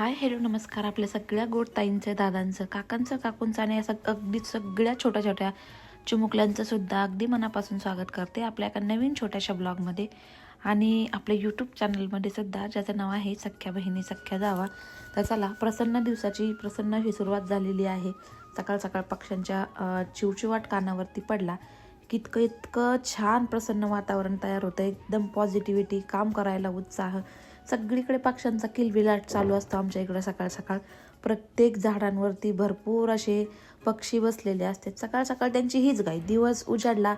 Hi hello नमस्कार. आपल्या सगळ्या गोड ताईंचं दादांचं काकांचं काकूंचं आणि असं अगदी सगळ्या छोट्या छोट्या चिमुकल्यांचं सुद्धा अगदी मनापासून स्वागत करते आपल्या एका नवीन छोट्याशा ब्लॉगमध्ये. आणि आपल्या यूट्यूब चॅनलमध्ये सुद्धा ज्याचं नाव आहे सख्या बहिणी सख्या जावा. तर चला प्रसन्न दिवसाची प्रसन्न ही सुरुवात झालेली आहे. सकाळ सकाळ पक्ष्यांच्या चिवचिवाट कानावरती पडला. कितकं इतकं इतकं छान प्रसन्न वातावरण तयार होतं. एकदम पॉझिटिव्हिटी काम करायला उत्साह. सगळीकडे पक्ष्यांचा किलबिलाट चालू असतो आमच्या इकडं सकाळ सकाळ. प्रत्येक झाडांवरती भरपूर असे पक्षी बसलेले असतात. सकाळ सकाळ त्यांची हीच गाय दिवस उजाडला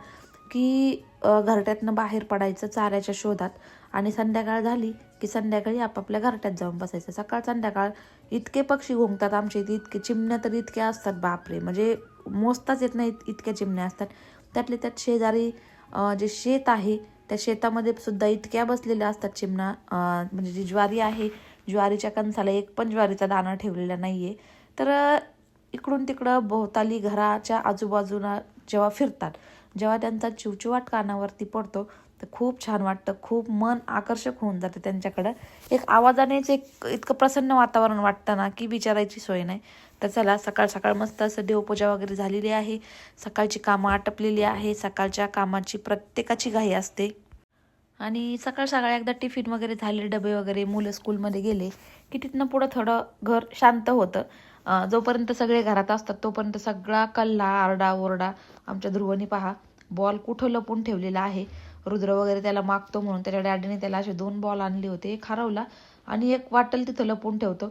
की घरट्यातनं बाहेर पडायचं चाऱ्याच्या शोधात. आणि संध्याकाळ झाली की संध्याकाळी आपापल्या घरट्यात जाऊन बसायचं. सकाळ संध्याकाळ इतके पक्षी घुमतात आमच्या इथे इतके चिमण्या तर इतक्या असतात. बापरे! म्हणजे मोजताच येत नाही इतक्या चिमण्या असतात. त्यातले त्यात शेजारी जे शेत आहे त्या शेतामध्ये सुद्धा इतक्या बसलेल्या असतात चिमणा म्हणजे जी ज्वारी आहे ज्वारीच्या कणसाला एक पण ज्वारीचा दाणा ठेवलेला नाही आहे तर इकडून तिकडं भोवताली घराच्या आजूबाजूला जेव्हा फिरतात जेव्हा त्यांचा चिवचिवाट कानावरती पडतो तर खूप छान वाटतं खूप मन आकर्षक होऊन जातं त्यांच्याकडं. एक आवाजानेच एक इतकं प्रसन्न वातावरण वाटतं ना की विचारायची सोय नाही. तर चला सकाळ सकाळ मस्त असं देवपूजा वगैरे झालेली आहे. सकाळची कामं आटपलेली आहे. सकाळच्या कामाची प्रत्येकाची घाई असते. आणि सकाळ सकाळ एकदा टिफिन वगैरे झाले डबे वगैरे मुलं स्कूलमध्ये गेले की तिथनं पुढं थोडं घर शांत होतं. जोपर्यंत सगळे घरात असतात तोपर्यंत सगळा कल्ला आरडा ओरडा आमच्या ध्रुवनी पहा बॉल कुठं लपून ठेवलेला आहे? रुद्र वगैरे त्याला मागतो म्हणून त्याच्या डॅडीने त्याला असे दोन बॉल आणले होते एक हरवला आणि एक वाटल तिथं लपून ठेवतो.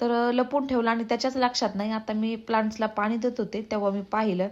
तर लपून ठेवला आणि त्याच्याच लक्षात नाही आता मी प्लांट्सला पाणी देत होते तेव्हा मी पाहिलं.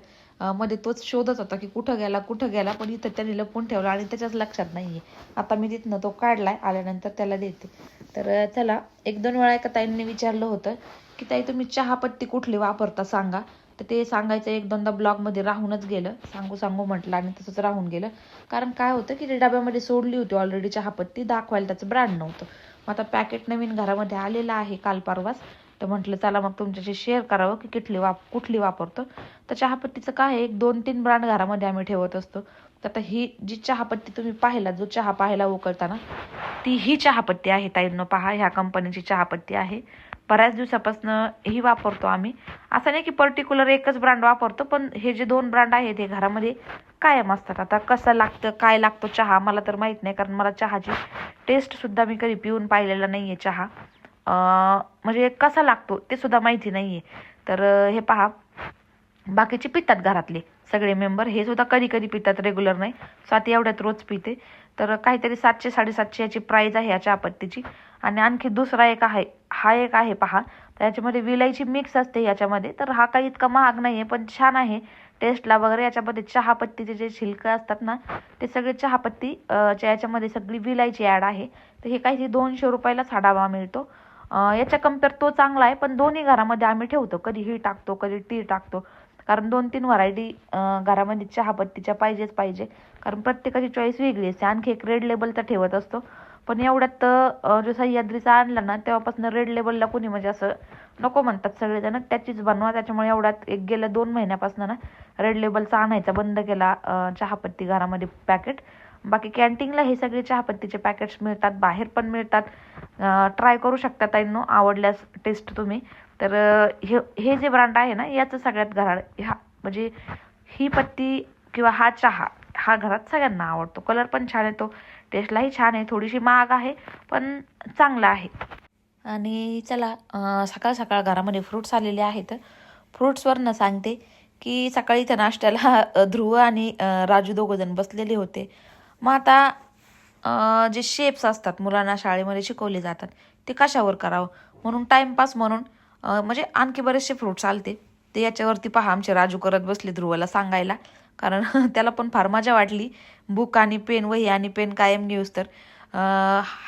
मध्ये तोच शोधत होता की कुठं गेला कुठं गेला पण इथं त्याने लपून ठेवला आणि त्याच्याच लक्षात नाहीये. आता मी तिथनं तो काढलाय आल्यानंतर त्याला देते. तर त्याला चला एक दोन वेळा एका ताईंनी विचारलं होतं की ताई तुम्ही चहापत्ती कुठली वापरता सांगा. तर ते सांगायचं एक दोनदा ब्लॉगमध्ये राहूनच गेलं. सांगू सांगू म्हटलं आणि तसंच राहून गेलं. कारण काय होतं की ते डब्यामध्ये सोडली होती ऑलरेडी चहापत्ती दाखवायला त्याचं ब्रँड नव्हतं. मग आता पॅकेट नवीन घरामध्ये आलेलं आहे काल परवाच. तर म्हटलं चला मग तुमच्याशी शेअर करावं की किठली वाप कुठली वापरतो. तर चहापत्तीचं काय आहे? एक दोन तीन ब्रँड घरामध्ये आम्ही ठेवत असतो. तर आता ही जी चहापत्ती तुम्ही पाहिला जो चहा पाहायला उकळताना ती ही चहापत्ती आहे ताईंनो पहा ह्या कंपनीची चहापत्ती आहे. बऱ्याच दिवसापासून ही वापरतो आम्ही. असं नाही की पर्टिक्युलर एकच ब्रँड वापरतो पण हे जे दोन ब्रँड आहेत हे घरामध्ये कायम असतात. आता कसं लागतं काय लागतो चहा मला तर माहीत नाही कारण मला चहाची टेस्टसुद्धा मी कधी पिऊन पाहिलेला नाही आहे चहा. म्हणजे कसा लागतो ते सुद्धा माहिती नाही आहे तर हे पहा. बाकीचे पितात घरातले सगळे मेंबर. हे सुद्धा कधी कधी पितात रेग्युलर नाही. स्वाती एवढ्यात रोज पिते. तर काहीतरी सातशे साडेसातशे याची प्राईज आहे या चहापत्तीची आणि आणखी दुसरा एक आहे हा एक आहे पहा. तर याच्यामध्ये विलायची मिक्स असते याच्यामध्ये. तर हा काही इतका महाग नाही आहे पण छान आहे. टेस्टला वगैरे याच्यामध्ये चहापत्तीचे जे छिलकं असतात ना ते सगळे चहापत्ती याच्यामध्ये सगळी विलायची ॲड आहे. तर हे काहीतरी दोनशे रुपयालाच हा डबा मिळतो. याच्या कमतर तो चांगला आहे पण दोन्ही घरामध्ये आम्ही ठेवतो. कधी ही टाकतो कधी टी टाकतो. कारण दोन तीन व्हरायटी घरामध्ये चहापत्तीच्या पाहिजेच पाहिजे. कारण प्रत्येकाची चॉईस वेगळी असते. आणखी एक रेड लेबलचा ठेवत असतो. पण एवढ्यात जो सह्याद्रीचा आणला ना तेव्हापासून रेड लेबलला कोणी म्हणजे असं नको म्हणतात सगळेजण. त्याचीच बनवा. त्याच्यामुळे एवढ्यात एक गेल्या दोन महिन्यापासून ना रेड लेबलचा आणायचा बंद केला चहापत्ती घरामध्ये पॅकेट बाकी कॅन्टीनला हे सगळे चहापत्तीचे पॅकेट्स मिळतात बाहेर पण मिळतात. ट्राय करू शकता ताईंनो आवडल्यास टेस्ट तुम्ही. तर हे हे जे ब्रँड आहे ना याचं सगळ्यात घरा ह्या म्हणजे ही पत्ती किंवा हा चहा हा घरात सगळ्यांना आवडतो. कलर पण छान येतो टेस्टलाही छान आहे थोडीशी महाग आहे पण चांगला आहे. आणि चला सकाळ सकाळ घरामध्ये फ्रुट्स आलेले आहेत. फ्रुट्सवरनं सांगते की सकाळी त्या नाश्त्याला ध्रुव आणि राजू दोघंजण बसलेले होते. मग आता जे शेप्स असतात मुलांना शाळेमध्ये शिकवले जातात ते कशावर करावं? म्हणून टाईमपास म्हणून म्हणजे आणखी बरेचसे फ्रुट्स आलते ते याच्यावरती पहा आमचे राजू करत बसले ध्रुवाला सांगायला. कारण त्याला पण फार मजा वाटली. बुक आणि पेन वही आणि पेन कायम घेऊस तर.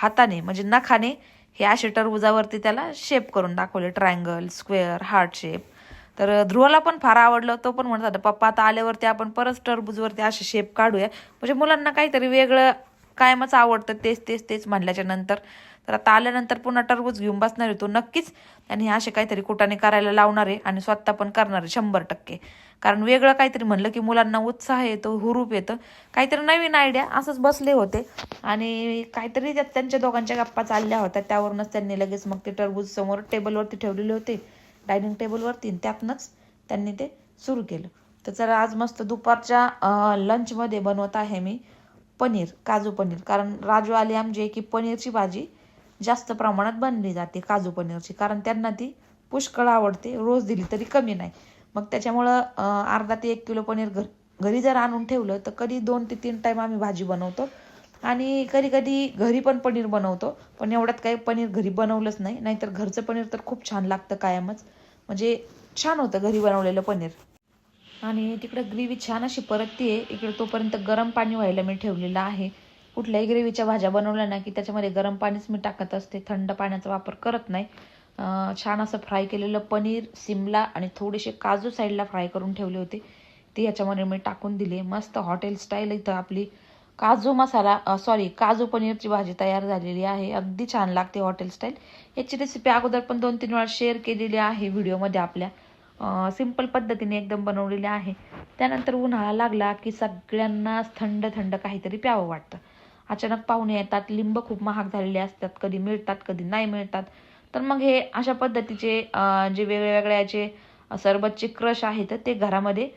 हाताने म्हणजे नखाने हे असे टरबुजावरती त्याला शेप करून दाखवले. ट्रायंगल स्क्वेअर हार्ट शेप तर ध्रुवाला पण फार आवडलं. तो पण म्हणत होता पप्पा आता आल्यावरती आपण परत टरबूजवरती असे शेप काढूया. म्हणजे मुलांना काहीतरी वेगळं कायमच आवडतं तेच तेच तेच म्हणल्याच्या नंतर. तर आता आल्यानंतर पुन्हा टरबूज घेऊन बसणार आहे तो नक्कीच. आणि असे काहीतरी कुटाने करायला लावणार आहे आणि स्वतः पण करणार आहे शंभर टक्के. कारण वेगळं काहीतरी म्हणलं की मुलांना उत्साह येतो हुरूप येतं. काहीतरी नवीन आयडिया असंच बसले होते. आणि काहीतरी त्यात त्यांच्या दोघांच्या गप्पा चालल्या होत्या. त्यावरूनच त्यांनी लगेच मग ते टरबूज समोर टेबलवरती ठेवलेले होते. डायनिंग टेबलवरती त्यातनंच त्यांनी ते सुरू केलं. तर चला आज मस्त दुपारच्या लंचमध्ये बनवत आहे मी पनीर काजू पनीर. कारण राजू आले आमचे की पनीरची भाजी जास्त प्रमाणात बनली जाते काजू पनीरची. कारण त्यांना ती पुष्कळ आवडते रोज दिली तरी कमी नाही. मग त्याच्यामुळं अर्धा ते एक किलो पनीर घर घरी जर आणून ठेवलं तर कधी दोन ते तीन टाईम आम्ही भाजी बनवतो. आणि कधी कधी घरी पण पनीर बनवतो पण एवढ्यात काही पनीर घरी बनवलंच नाही नाहीतर घरचं पनीर तर खूप छान लागतं कायमच. म्हणजे छान होतं घरी बनवलेलं पनीर. आणि तिकडं ग्रेव्ही छान अशी परतते इकडे तोपर्यंत गरम पाणी व्हायला मी ठेवलेलं आहे. कुठल्याही ग्रेव्हीच्या भाज्या बनवल्या ना की त्याच्यामध्ये गरम पाणीच मी टाकत असते थंड पाण्याचा वापर करत नाही. छान असं फ्राय केलेलं पनीर सिमला आणि थोडेसे काजू साईडला फ्राय करून ठेवले होते. ते याच्यामध्ये मी टाकून दिले. मस्त हॉटेल स्टाईल इथं आपली. काजू मसाला सॉरी काजू पनीरची भाजी तयार झालेली आहे. अगदी छान लागते हॉटेल स्टाईल याची रेसिपी अगोदर पण दोन तीन वेळा शेअर केलेली आहे व्हिडिओमध्ये आपल्या. सिंपल पद्धतीने एकदम बनवलेली आहे. त्यानंतर उन्हाळा लागला की सगळ्यांनाच थंड थंड काहीतरी प्यावं वाटतं. अचानक पाहुणे येतात लिंब खूप महाग झालेले असतात. कधी मिळतात कधी नाही मिळतात. तर मग हे अशा पद्धतीचे जे वेगळ्या वेगळ्या याचे सरबतचे क्रश आहेत ते घरामध्ये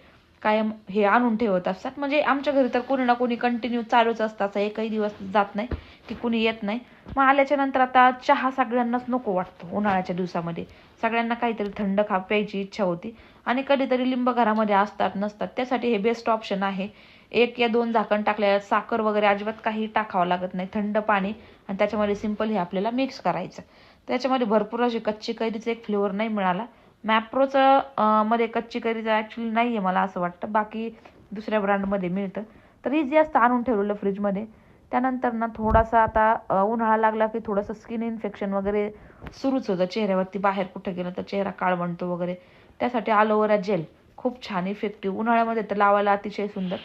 कायम हे आणून ठेवत असतात. म्हणजे आमच्या घरी तर कोणी ना कोणी कंटिन्यू चालूच असतं. असं एकही दिवस जात नाही की कुणी येत नाही. मग आल्याच्यानंतर आता चहा सगळ्यांनाच नको वाटतो उन्हाळ्याच्या दिवसामध्ये. सगळ्यांना काहीतरी थंड खा प्यायची इच्छा होती. आणि कधीतरी लिंब घरामध्ये असतात नसतात. त्यासाठी हे बेस्ट ऑप्शन आहे. एक या दोन झाकण टाकल्या साखर वगैरे अजिबात काही टाकावं लागत नाही. थंड पाणी आणि त्याच्यामध्ये सिंपल हे आपल्याला मिक्स करायचं. त्याच्यामध्ये भरपूर अशी कच्ची कैरीचा एक फ्लेवर नाही मिळाला. मॅप्रोचं मध्ये कच्ची करीचं ॲक्च्युली नाही आहे मला असं वाटतं. बाकी दुसऱ्या ब्रँडमध्ये मिळतं. तर इझी असतं आणून ठेवलेलं फ्रीजमध्ये त्यानंतर ना थोडासा आता उन्हाळा लागला की थोडंसं स्किन इन्फेक्शन वगैरे सुरूच होतं. चेहऱ्यावरती बाहेर कुठं गेलं तर चेहरा काळ बनतो वगैरे. त्यासाठी अलोवेरा जेल खूप छान इफेक्टिव्ह उन्हाळ्यामध्ये तर लावायला अतिशय सुंदर.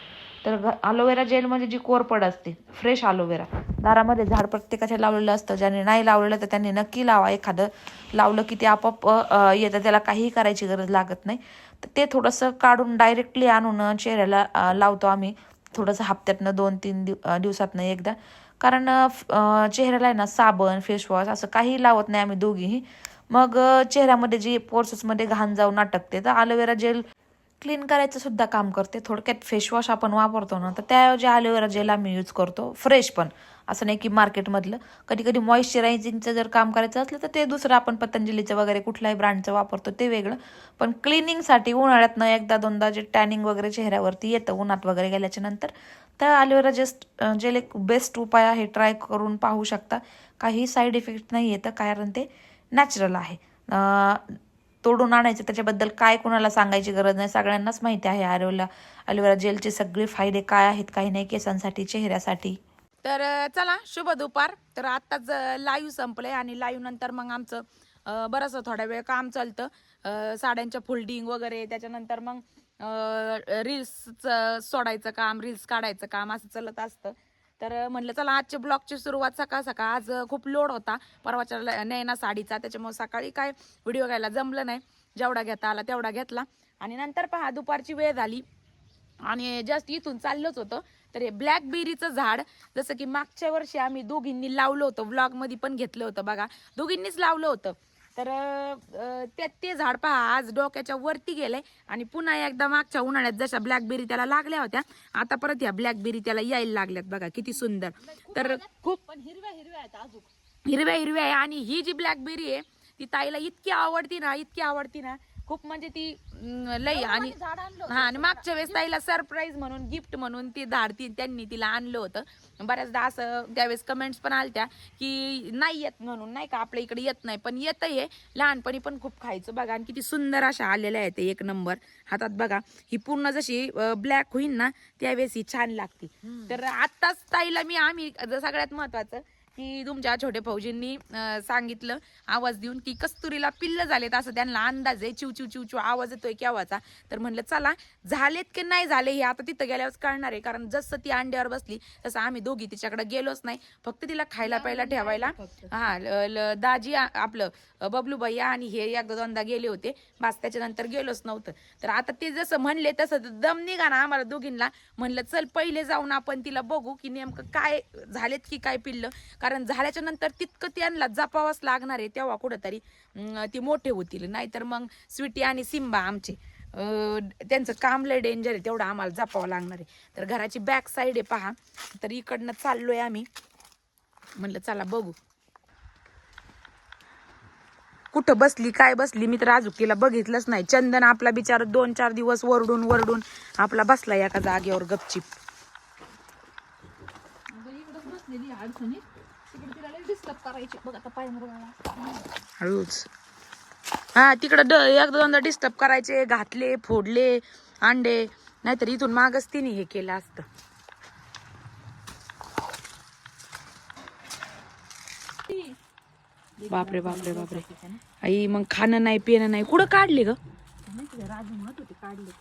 तर अलोवेरा जेल म्हणजे जी कोरपड असते फ्रेश अलोवेरा दारामध्ये झाड प्रत्येकाच्या लावलेलं असतं. ज्याने नाही लावलेलं तर त्यांनी नक्की लावा. एखादं लावलं की ते आपोआप येतं. त्याला काहीही करायची गरज लागत नाही. तर ते थोडंसं काढून डायरेक्टली आणून चेहऱ्याला लावतो आम्ही. थोडंसं हप्त्यातनं दोन तीन दिव दिवसातनं एकदा. कारण चेहऱ्याला आहे ना साबण फेसवॉश असं काही लावत नाही आम्ही दोघीही. मग चेहऱ्यामध्ये जी पोर्सेसमध्ये घाण जाऊन अटकते तर अलोवेरा जेल क्लीन करायचं सुद्धा काम करते. थोडक्यात फेशवॉश आपण वापरतो ना तर त्याऐवजी अलोवेरा जेल आम्ही यूज करतो. फ्रेश पण. असं नाही की मार्केटमधलं कधी कधी मॉइश्चरायझिंगचं जर काम करायचं असलं तर ते दुसरं आपण पतंजलीचं वगैरे कुठल्याही ब्रँडचं वापरतो ते वेगळं. पण क्लिनिंगसाठी उन्हाळ्यातनं एकदा दोनदा जे टॅनिंग वगैरे चेहऱ्यावरती येतं उन्हात वगैरे गेल्याच्यानंतर तर अलोवेरा जस्ट जेल एक बेस्ट उपाय आहे. ट्राय करून पाहू शकता. काही साईड इफेक्ट नाही येतं कारण ते नॅचरल आहे. तोडून आणायचं त्याच्याबद्दल काय कुणाला सांगायची गरज नाही? सगळ्यांनाच माहिती आहे अलोवेरा अलोवेरा जेलचे सगळे फायदे काय आहेत काही नाही केसांसाठी चेहऱ्यासाठी. तर चला शुभ दुपार. तर आत्ताच लाईव्ह संपले आणि लाईव्ह नंतर मग आमचं अ, बरंचसं थोडा वेळ काम चालतं. साड्यांच्या फोल्डिंग वगैरे त्याच्यानंतर मग रील्स सोडायचं काम रील्स काढायचं काम असं चालत असतं. तर म्हटलं म्हणलं चला आजच्या ब्लॉगची सुरुवात सकाळ सकाळ. आज खूप लोड होता. परवाच्या ल- नैना साडीचा. त्याच्यामुळे सकाळी काय व्हिडिओ घ्यायला जमलं नाही. जेवढा घेता आला तेवढा घेतला. आणि नंतर पहा दुपारची वेळ झाली. आणि जस्ट इथून चाललोच होतं. तर हे ब्लॅकबेरीचं झाड जसं की मागच्या वर्षी आम्ही दोघींनी लावलं होतं. ब्लॉगमध्ये पण घेतलं होतं बघा. दोघींनीच लावलं होतं. तर ते ते झाड पहा आज डोक्याच्या वरती गेलंय आणि पुन्हा एकदा मागच्या उन्हाळ्यात जशा ब्लॅकबेरी त्याला लागल्या होत्या आता परत ह्या ब्लॅकबेरी त्याला यायला लागल्यात बघा किती सुंदर. तर खूप पण हिरव्या हिरव्या आहेत अजून. हिरव्या हिरव्या आहे आणि ही जी ब्लॅकबेरी आहे ती ताईला इतकी आवडती ना इतकी आवडती ना खूप म्हणजे ती अं, लई आणि झाड आणलं हा आणि मागच्या वेळेस ताईला सरप्राईज म्हणून गिफ्ट म्हणून ती झाड ती त्यांनी तिला आणलं होतं. बऱ्याचदा असं त्यावेळेस कमेंट्स पण आलत्या की नाही येत म्हणून नाही का आपल्या इकडे येत नाही पण येत हे. लहानपणी पण खूप खायचं बघा आणि किती सुंदर अशा आलेल्या आहेत ते एक नंबर हातात बघा. ही पूर्ण जशी ब्लॅक होईल ना त्यावेळेस ही छान लागते. तर आत्ताच ताईला मी आम्ही ज- सगळ्यात महत्वाचं की तुमच्या छोटे अं, सांगितलं आवाज देऊन की कस्तुरीला पिल्ल झालेत असं त्यांना अंदाज आहे. चिव चिव चिव चिव आवाज येतोय केव्हाचा तर म्हणलं चला झालेत की नाही झाले हे आता तिथं गेल्यावर कळणार आहे. कारण जसं ती अंड्यावर बसली तसं आम्ही दोघी तिच्याकडे गेलोच नाही. फक्त तिला खायला प्यायला ठेवायला हा दाजी आपलं अ, बबलू भैया आणि हे एकदा दोनदा गेले होते. बस त्याच्यानंतर गेलोच नव्हतं. तर आता ते जसं म्हणले तसं दम निघा ना आम्हाला दोघींना. म्हणलं चल पहिले जाऊन आपण तिला बघू की नेमकं काय झालेत की काय पिल्लं. कारण झाल्याच्यानंतर तितकं त्यांना जपावंच लागणार आहे तेव्हा कुठंतरी ती मोठे होतील. नाहीतर मग स्वीटी आणि सिम्बा आमचे त्यांचं काम लय डेंजर आहे तेवढं आम्हाला जपावं लागणार आहे. तर घराची बॅक साईड आहे पहा. तर इकडनं चाललोय आम्ही. म्हणलं चला बघू. कुठं बसली काय बसली मी तर अजून तिला बघितलंच नाही. चंदन आपला बिचार दोन चार दिवस वरडून वरडून आपला बसला एका जागेवर गपचिप. करायची. बघ आता पाय हळूच. हा तिकडं ड एक दोनदा डिस्टर्ब करायचे घातले फोडले अंडे. नाहीतर इथून मागच तिने हे केलं असतं. बापरे बापरे बापरे. आई मग खाणं नाही पिणं नाही. कुठं काढले ग? राजू म्हणत होते काढले.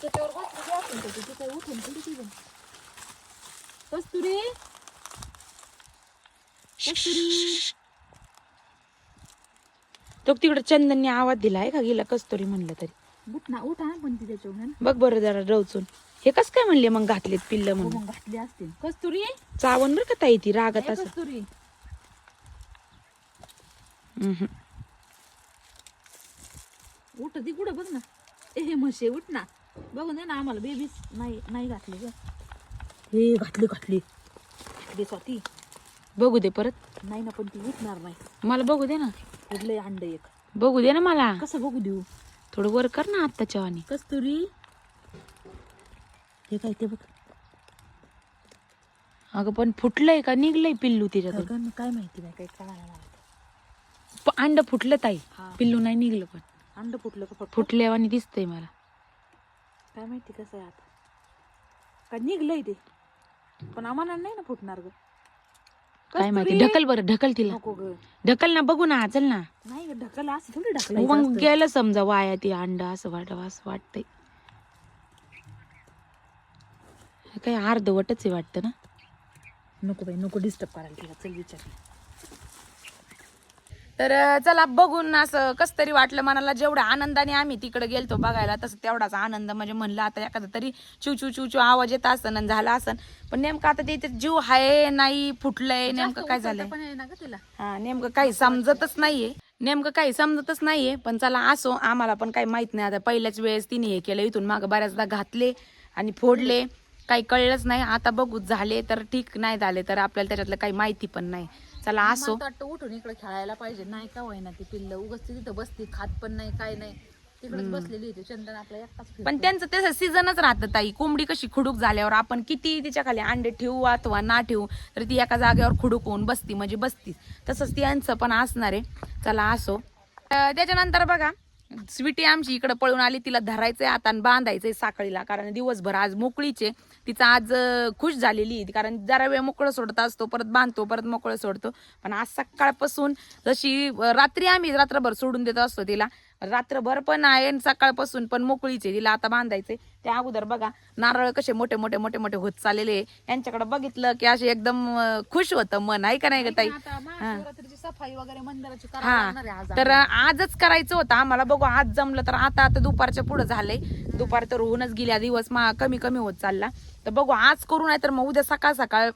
त्याच्यावर बसलेली असेल तर तिथे काही उठून थोडी ती पण. कस्तुरी! तो तिकडं चंदनने आवाज दिला आहे का गेला कस्तुरी म्हणलं तरी. उठ ना उठा ना पण ती त्याच्यावर बघ बरं जरा रवचून. हे कस काय म्हणले मग घातलेत पिल्ल म्हणून? घातली असतील. कस्तुरी? चावण बरं का ताई ती रागत ए, असं. कस्तुरी. हम्म. उठ ती कुठं बघ ना. ए हे म्हशे उठ ना. बघून दे ना आम्हाला बेबीच नाही नाही घातली ग. हे घातली घातली. घातली स्वाती. बघू दे परत. नाही ना पण ती उठणार नाही. मला बघू दे ना. उरलंय अंड एक. बघू दे ना मला. कसं बघू देऊ? थोडं वर कर ना आत्ताच्या वाणी कस्तुरी हे काय ते बघ. अगं पण फुटलंय का? निघलंय पिल्लू तिच्यातून काय माहिती नाही काय कळायला मला ते. प- अंड फुटलं ताई. हा. पिल्लू नाही निघलं पण. अंड फुटलं का फुट फुटल्यावानी दिसतंय मला. काय माहिती कसं आहे आता. काय निघलंय ते. पण आम्हाला नाही ना फुटणार ग. काय माहिती! ढकल बरं ढकल तिला. नको ग. ढकल ना बघू ना चल ना. नाही ग ढकल असं थोडी मग गेलं समजा वाया ती अंड असं वाट असं वाटतंय. हे काय अर्धवटच आहे वाटतं ना? नको बाई नको डिस्टर्ब करायला तिला. चल विचार. तर चला बघून असं कस तरी वाटलं मनाला. जेवढ्या आनंदाने आम्ही तिकडे गेलतो बघायला तसं तेवढाच आनंद. म्हणजे म्हणलं आता एखादा तरी चिव चिव चिव चिव आवाज येत असन आणि झाला असन. पण नेमकं आता ते जीव आहे नाही फुटलंय नेमकं काय झालंय? हा नेमकं काही समजतच नाहीये. नेमकं काही समजतच नाहीये. पण चला असो आम्हाला पण काही माहीत नाही. आता पहिल्याच वेळेस तिने हे केलं इथून मागं बऱ्याचदा घातले आणि फोडले. काही कळलंच नाही. आता बघू झाले तर ठीक नाही झाले तर आपल्याला त्याच्यातलं काही माहिती पण नाही. चला असो. मला वाटतं उठून इकडे खेळायला पाहिजे. नाही का होईना ती पिल्ल उगाच ती तिथं बसती खात पण नाही काय नाही. तिकडेच बसलेली होती. चंदन आपला एकटाच फिरतो. पण त्यांचं तसं सीझनच राहतं ताई. कोंबडी कशी खुडूक झाल्यावर आपण किती तिच्या खाली अंडे ठेवू अथवा ना ठेवू तर ती एका जागेवर खुडूक होऊन बसती म्हणजे बसतीच. तसंच ती यांचं पण असणार आहे. चला असो. अं, त्याच्यानंतर बघा स्वीटी आमची इकडं पळून आली तिला धरायचंय आता आणि बांधायचंय साखळीला. कारण दिवसभर आज मोकळीचे तिचं आज खुश झालेली आहे. कारण जरा वेळ मोकळं सोडत असतो परत बांधतो परत मोकळं सोडतो. पण आज सकाळपासून जशी रात्री आम्ही रात्रभर सोडून देत असतो तिला. रात्रभर पण आहे आणि सकाळपासून पण मोकळीचे तिला आता बांधायचे त्या अगोदर बघा नारळ कसे मोठे मोठे मोठे मोठे होत चाललेले. यांच्याकडे बघितलं की असे एकदम खुश होतं मन आहे का नाही ग ताई? सफाई वगैरे मंदिराची हा. तर आजच करायचं होतं. आम्हाला बघू आज जमलं तर आता आता दुपारच्या पुढे झालंय. दुपार तर होऊनच गेल्या दिवस मा कमी कमी होत चालला. तर बघू आज करू नाही तर मग उद्या सकाळ सकाळ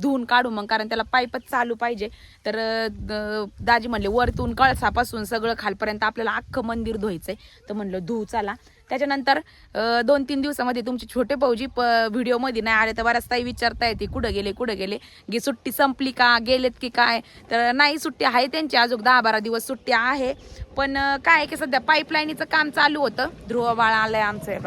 धुवून काढू मग कारण त्याला पाईपच चालू पाहिजे. तर दाजी म्हणले वरतून कळसापासून सगळं खालपर्यंत आपल्याला अख्खं मंदिर धुवायचंय. तर म्हणलं धुऊ चला. त्याच्यानंतर दोन तीन दिवसामध्ये तुमचे छोटे भाऊजी प व्हिडिओमध्ये नाही आले तर बऱ्याच ताई विचारता येते कुठं गेले कुठं गेले? गे सुट्टी संपली का? गेलेत की काय? तर नाही सुट्टी आहे त्यांची अजून दहा बारा दिवस सुट्टी आहे. पण काय आहे की सध्या पाईपलाईनीचं काम चालू होतं. ध्रुव बाळ आहे आमचं हे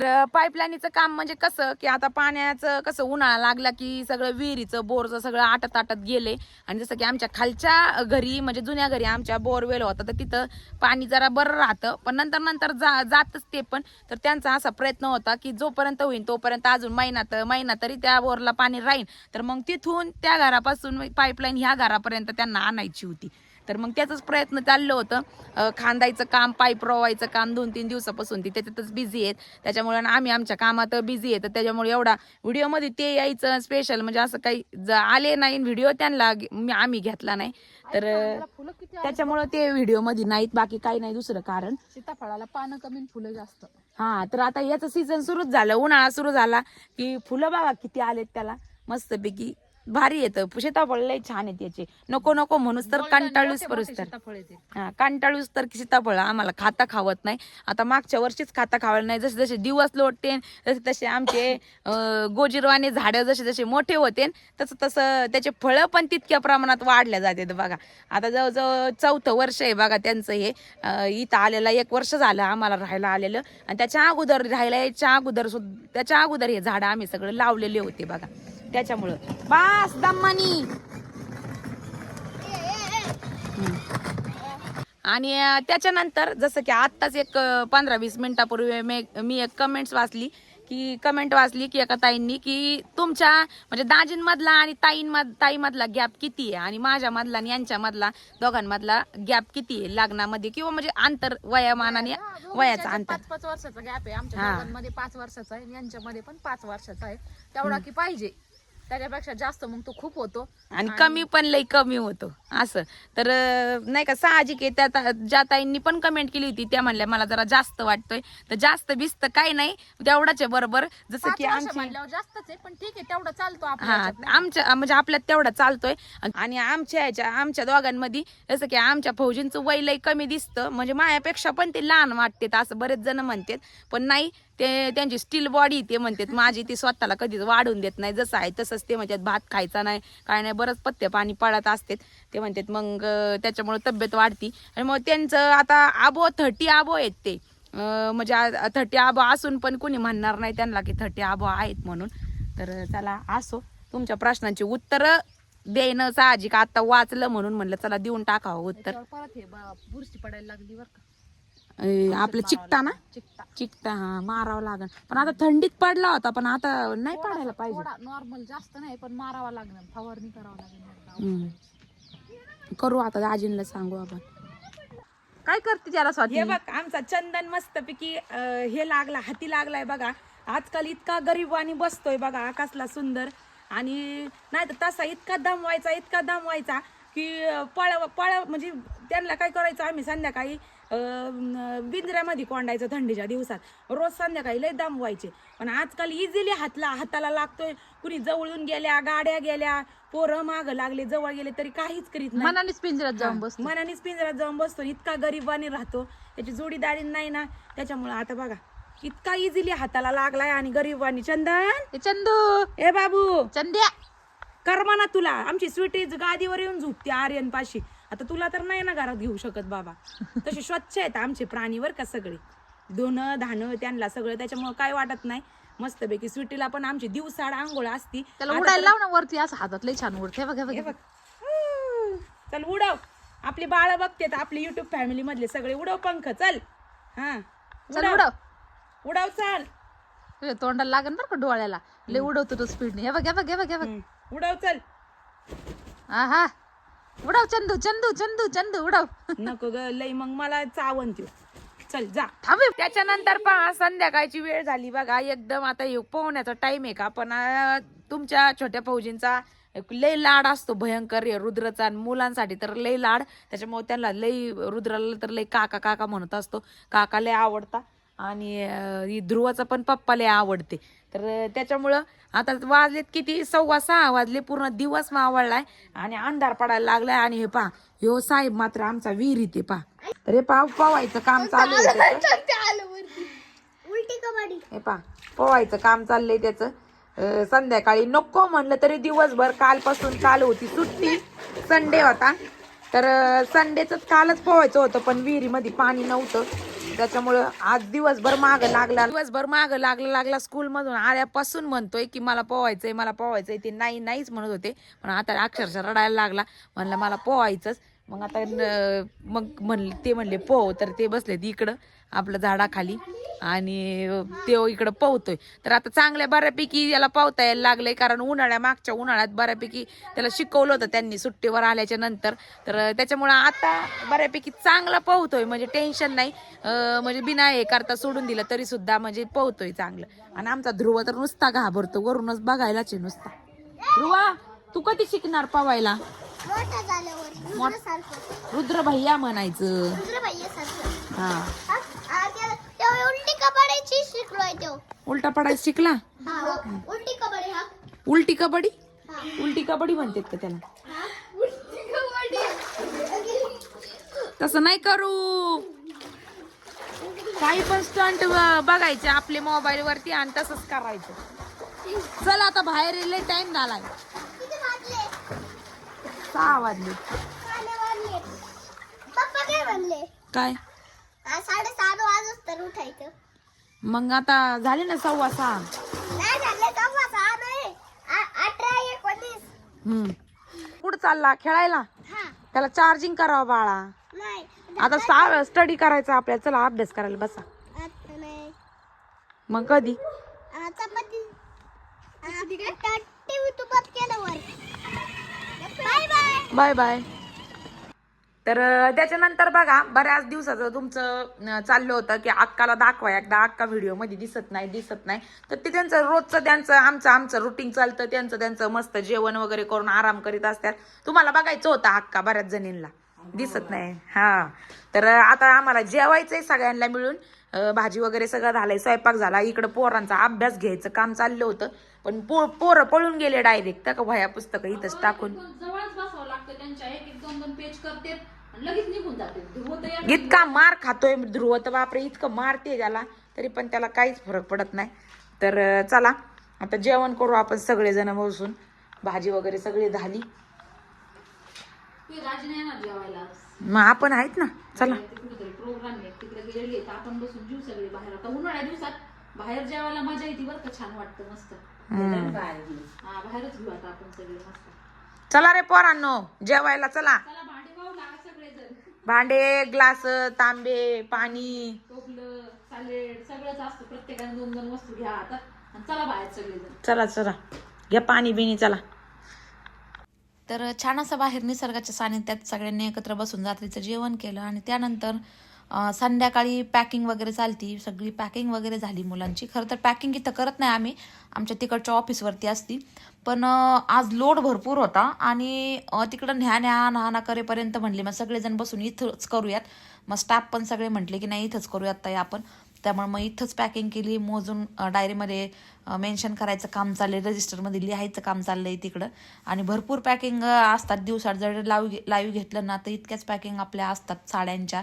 तर पाईपलाईनीचं काम म्हणजे कसं की आता पाण्याचं कसं उन्हाळा लागला की सगळं विहिरीचं बोरचं सगळं आटत आटत गेले. आणि जसं की आमच्या खालच्या घरी म्हणजे जुन्या घरी आमच्या बोरवेल होता तर तिथं पाणी जरा बरं राहतं. पण नंतर नंतर जा जातच ते पण. तर त्यांचा असा प्रयत्न होता की जोपर्यंत होईल तोपर्यंत अजून महिन्यात महिना तरी त्या बोरला पाणी राहील तर मग तिथून त्या घरापासून पाईपलाईन ह्या घरापर्यंत त्यांना आणायची होती. तर मग त्याचाच प्रयत्न चाललं होतं. खांदायचं काम पाईप रोवायचं काम दोन तीन दिवसापासून. ती त्याच्यातच बिझी आहेत. त्याच्यामुळे आम्ही आमच्या कामात बिझी आहेत. तर त्याच्यामुळे एवढा व्हिडिओमध्ये ते यायचं स्पेशल म्हणजे असं काही आले नाही व्हिडिओ त्यांना आम्ही घेतला नाही. तर? त्याच्यामुळे ते व्हिडिओमध्ये नाहीत. बाकी काही नाही दुसरं कारण. सीताफळाला पानं कमी फुलं जास्त. हा तर आता याचं सीझन सुरूच झालं. उन्हाळा सुरू झाला की फुलं बघा किती आलेत त्याला. मस्तपैकी भारी येतं. सीताफळ लय छान आहेत याचे. नको नको म्हणूस तर कंटाळूस परूस तर. येते हा कंटाळूस तर सीताफळ आम्हाला खाता खावत नाही. आता मागच्या वर्षीच खाता खावलं नाही. जसे जसे दिवस लोटते तसे तसे आमचे गोजीरवाने झाडं जसे जसे मोठे होते तसं तसं त्याचे फळं पण तितक्या प्रमाणात वाढल्या जाते बघा. आता जवळजवळ चौथं वर्ष आहे बघा त्यांचं हे. इथं आलेलं एक वर्ष झालं आम्हाला राहायला आलेलं. आणि त्याच्या अगोदर राहायला यायच्या अगोदर सुद्धा त्याच्या अगोदर हे झाडं आम्ही सगळं लावलेले होते बघा. त्याच्यामुळं. बास दम्मानी. आणि त्याच्यानंतर जसं की आत्ताच एक पंधरा वीस मिनिटापूर्वी मी एक कमेंट्स वाचली की कमेंट वाचली की एका ताईंनी की तुमच्या म्हणजे दाजींमधला आणि ताईंमध ताईमधला गॅप किती आहे? आणि माझ्यामधला आणि यांच्यामधला दोघांमधला गॅप किती आहे? लग्नामध्ये किंवा म्हणजे अंतर वयामानाने वयाचं अंतर. पाच पाच वर्षाचा गॅप आहे. आमच्या पाच वर्षाचा आहे आणि यांच्यामध्ये पण पाच वर्षाचा आहे. तेवढा की पाहिजे. त्याच्यापेक्षा जास्त मग तो खूप होतो. आणि कमी पण लई कमी होतो. असं. तर नाही का साहजिक आहे. त्या ज्या ताईंनी पण कमेंट केली होती त्या म्हणल्या मला जरा जास्त वाटतोय. तर जास्त बिस्त काही नाही तेवढाच आहे बरोबर. जसं की वर्ष आमची म्हणल्यावर जास्तच आहे पण ठीक आहे तेवढा चालतो हा आमच्या म्हणजे आपल्यात तेवढा चालतोय. आणि आमच्या ह्याच्या आमच्या दोघांमध्ये जसं की आमच्या फौजींचं वय लय कमी दिसतं. म्हणजे माझ्यापेक्षा पण ते लहान वाटते असं बरेच जण म्हणतात. पण नाही ते त्यांची स्टील बॉडी ते म्हणतात माझी ती स्वतःला कधीच वाढून देत नाही. जसं आहे तसंच ते म्हणतात भात खायचा नाही काय नाही बरंच पथ्य पाणी पडत असतात. ते म्हणतात मग त्याच्यामुळे तब्येत वाढती. आणि मग त्यांचं आता आबो थर्टी आबो आहेत ते. म्हणजे थर्टी आबो असून पण कोणी म्हणणार नाही त्यांना की थर्टी आबो आहेत म्हणून. तर चला असो. तुमच्या प्रश्नांची उत्तर देणं साहजिक. आता वाचलं म्हणून म्हणलं चला देऊन टाकावं उत्तर. परत हे बुरशी पडायला लागली बरं का. अं, आपलं चिकटा ना चिकटा. चिकटा हा मारावं लागल पण आता थंडीत पडला होता पण आता नाही पडायला पाहिजे. थोडा नॉर्मल जास्त नाही पण मारावा लागणार फवारणी करावं लागेल हम्म. करू आता दाजींना सांगू आपण. काय करते त्याला हे बघ आमचा चंदन मस्तपैकी अं, हे लागला हाती लागलाय बघा. आजकाल इतका गरीब आणि बसतोय बघा आकाशला सुंदर. आणि नाही तर तसा इतका दमवायचा इतका दमवायचा की अं, पळ पळ म्हणजे त्यांना काय करायचं आम्ही संध्याकाळी अं, पिंजऱ्यामध्ये कोंडायचं थंडीच्या दिवसात. रोज संध्याकाळी लय दमवायचे पण आजकाल इझिली हातला हाताला लागतोय. कुणी जवळून गेल्या गाड्या गेल्या पोरं माग लागले जवळ गेले तरी काहीच करीत नाही. मनानेच पिंजऱ्यात जाऊन बस मनानेच पिंजऱ्यात जाऊन बसतो. इतका गरीबाने राहतो. त्याची जोडीदारी नाही ना. त्याच्यामुळे आता बघा इतका इझिली हाताला लागलाय आणि गरीबानी. चंदन! चंदू! ए बाबू! चंद्या! कर्मा ना तुला. आमची स्वीटीज गादीवर येऊन झुकते आर्यन पाशी आता तुला तर नाही ना घरात घेऊ शकत बाबा. तसे स्वच्छ आहेत आमचे प्राणीवर का सगळे. धुणं धाणं त्यांना सगळं त्याच्यामुळे काय वाटत नाही. मस्तपैकी स्वीटीला पण आमची दिवसाड आंघोळ असती. त्याला आता उडायला लाव ना वरती असं हातात लय छान उडते. बघ हे बघ बघ. चल उडव. आपली बाळ बघतेत आपली युट्यूब फॅमिली मधले सगळे उडव पंख. चल. हा. चल उडव. उडव. चल. तुझ्या तोंडाला लागेल बरं का डोळ्याला? लय उडवतो तो स्पीडने. हे बघ हे बघ हे बघ हे बघ. हम्म. उडव चल. हा उडव चंदू चंदू चंदू चंदू उडव. नको ग लई मग मला चावन त्यो चल जा. थांब त्याच्यानंतर पहा संध्याकाळची वेळ झाली बघा. एकदम आता हे पोहण्याचा टाइम आहे का? पण तुमच्या छोट्या फौजींचा एक लय लाड असतो भयंकर. हे रुद्रचा आणि मुलांसाठी तर लय लाड. त्याच्यामुळे त्यांना लय रुद्राला तर लय काका काका म्हणत असतो. काका लय आवडता. आणि अं, ही ध्रुवाचा पण पप्पा लय आवडते. तर त्याच्यामुळं आता वाजलेत किती? सव्वा सहा वाजले पूर्ण दिवस मावळलाय आणि अंधार पडायला लागलाय. आणि हे पहा ह्यो साहेब मात्र आमचा विहिरीत आहे पहा. तर हे पहा पवायचं काम चालू. हे पहा पोवायचं काम चाललंय त्याचं. संध्याकाळी नको म्हणलं तरी दिवसभर कालपासून काल होती. सुट्टी संडे होता. तर संडेच कालच पोवायचं होतं पण विहिरीमध्ये पाणी नव्हतं. त्याच्यामुळं आज दिवसभर माग लागला दिवसभर माग लागला लागला स्कूल मधून आल्यापासून म्हणतोय की मला पोवायचंय मला पोवायचंय ते नाही नाहीच म्हणत होते. पण आता अक्षरशः रडायला लागला. म्हणलं मला पोवायचंच मग आता न- मग म्हणले ते म्हणले पोव तर ते बसले इकडं आपलं झाडाखाली. आणि ते इकडं पोहतोय. तर आता चांगल्या बऱ्यापैकी याला पावता यायला लागलंय कारण उन्हाळ्या मागच्या उन्हाळ्यात बऱ्यापैकी त्याला शिकवलं होतं त्यांनी सुट्टीवर आल्याच्यानंतर. तर त्याच्यामुळं आता बऱ्यापैकी चांगला पोहतोय. म्हणजे टेन्शन नाही. म्हणजे बिना हे करता सोडून दिलं तरी सुद्धा म्हणजे पोहतोय चांगलं. आणि आमचा ध्रुव तर नुसता घाबरतो. वरूनच बघायलाच आहे नुसता. ध्रुवा तू कधी शिकणार पवायला मोठा झाल्यावर रुद्रासारखं. रुद्र भैया म्हणायचं हा? त्या- तेव्हा उलटी कबड्डीची शिकलोय तो. उलटा पडायला शिकला? हा उलटी कबड्डी हा. उलटी कबड्डी? हा. उलटी कबड्डी म्हणतात का त्याला? हा? उलटी कबड्डी. तसं नाही करू. काही पण स्टंट बघायचे आपले मोबाईल वरती आणि तसंच करायचं. चल आता बाहेर लय टाइम झालाय. किती वाजले? सहा वाजले. पप्पा काय म्हणले? काय? साडेसात वाजच तर उठायचं. मग आता झाले ना सव्वा सहा? नाही झाले तेव्हा सहा नाही. आ- अठरा एकोणीस. हम्म. कुठं चालला? खेळायला? हा. त्याला चार्जिंग करावं बाळा. नाही. आता सहा स्टडी करायचा आपल्याला. चला अभ्यास करायला बसा. आता नाही. मग कधी? आ, चपाती. टीव्ही तू बंद केलं वर. Bye bye. तर त्याच्यानंतर बघा बऱ्याच दिवसाचं तुमचं चाललं होतं की अक्काला दाखवा एकदा. अक्का व्हिडिओमध्ये दिसत नाही दिसत नाही. तर ते त्यांचं रोजचं त्यांचं आमचं आमचं रुटीन चालतं. त्यांचं त्यांचं मस्त जेवण वगैरे करून आराम करीत असतात. तुम्हाला बघायचं होतं अक्का बऱ्याच जणींना दिसत नाही. हा. तर आता आम्हाला जेवायचंय सगळ्यांना मिळून. भाजी वगैरे सगळं झालंय स्वयंपाक झाला. इकडं पोरांचा अभ्यास घ्यायचं काम चाललं होतं. पण पो पोरं पळून गेले डायरेक्ट. का वह्या पुस्तकं इथंच टाकून. त्यांच्या एक एक दोन दोन पेज करते आणि लगेच निघून जाते. ध्रुव तर या- इतका मार खातोय ध्रुव तर बापरे इतकं मारते त्याला. तरी पण त्याला काहीच फरक पडत नाही. तर अं, चला आता जेवण करू आपण सगळेजण बसून. भाजी वगैरे सगळी झाली. ते राजी नाही येणार जेवायला. मग आपण आहेत ना? चला. कुठेतरी प्रोग्राम आहे. तिकडे गेले तर आपण बसून जीव सगळे बाहेर. आता उन्हाळ्या दिवसात बाहेर जेवायला मजा येते बरं का? छान वाटतं मस्त. हा बाहेरच घेऊ आता आपण सगळे मस्त. चला रे पोरांनो जेवायला चला. चला भांडी ग्लास तांबे पाणी. टोपलं सॅलेड सगळंच असतं. प्रत्येकाने दोन दोन वस्तू घ्या आता. आणि चला चला चला. घ्या पाणी बिणी चला. तर छान असं बाहेर निसर्गाच्या सानिध्यात सगळ्यांनी एकत्र बसून रात्रीचं जेवण केलं आणि त्यानंतर संध्याकाळी पॅकिंग वगैरे चालती सगळी पॅकिंग वगैरे झाली मुलांची. खरं तर पॅकिंग इथं करत नाही आम्ही. आमच्या तिकडच्या ऑफिसवरती असती. पण आज लोड भरपूर होता आणि तिकडं न्या न्या नहा करेपर्यंत म्हणले मग सगळेजण बसून इथंच करूयात. मग स्टाफ पण सगळे म्हटले की नाही इथंच करूयात ताई आपण. त्यामुळे मग इथंच पॅकिंग केली. मोजून डायरीमध्ये मेन्शन करायचं काम चाललंय. रजिस्टरमध्ये लिहायचं काम चाललंय तिकडं. आणि भरपूर पॅकिंग असतात. दिवसात जर लाईव्ह लाईव्ह घेतलं ना तर इतक्याच पॅकिंग आपल्या असतात साड्यांच्या.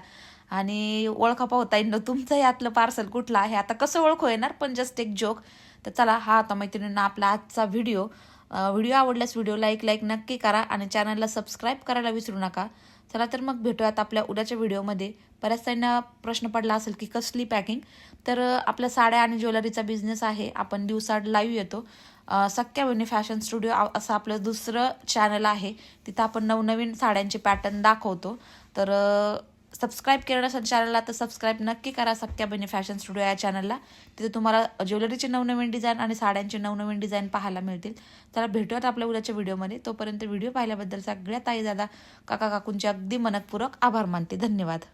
आणि ओळखा पाहता येईल तुमचं यातलं पार्सल कुठलं आहे? आता कसं ओळखू येणार? पण जस्ट एक जोक तर चला हा आता मैत्रिणींना आपला आजचा व्हिडिओ व्हिडिओ आवडल्यास व्हिडिओ लाईक लाईक नक्की करा आणि चॅनलला सबस्क्राईब करायला विसरू नका. चला तर मग भेटूयात आपल्या उद्याच्या व्हिडिओमध्ये बऱ्याच त्यांना प्रश्न पडला असेल की कसली पॅकिंग तर आपल्या साड्या आणि ज्वेलरीचा बिझनेस आहे. आपण दिवसाड लाईव्ह येतो. सख्या बहिणी फॅशन स्टुडिओ असं आपलं दुसरं चॅनल आहे. तिथं आपण नवनवीन साड्यांचे पॅटर्न दाखवतो. तर सबस्क्राईब केलं नसेल चॅनलला तर सबस्क्राईब नक्की करा सख्या बहिणी फॅशन स्टुडिओ या चॅनलला. तिथे तुम्हाला ज्वेलरीचे नवनवीन डिझाईन आणि साड्यांचे नवनवीन डिझाईन पाहायला मिळतील. त्याला भेटूयात आपल्या उद्याच्या व्हिडिओमध्ये. तोपर्यंत व्हिडिओ पाहिल्याबद्दल सगळ्या ताई दादा काका काकूंचे अगदी मनकपूर्वक आभार मानते. धन्यवाद.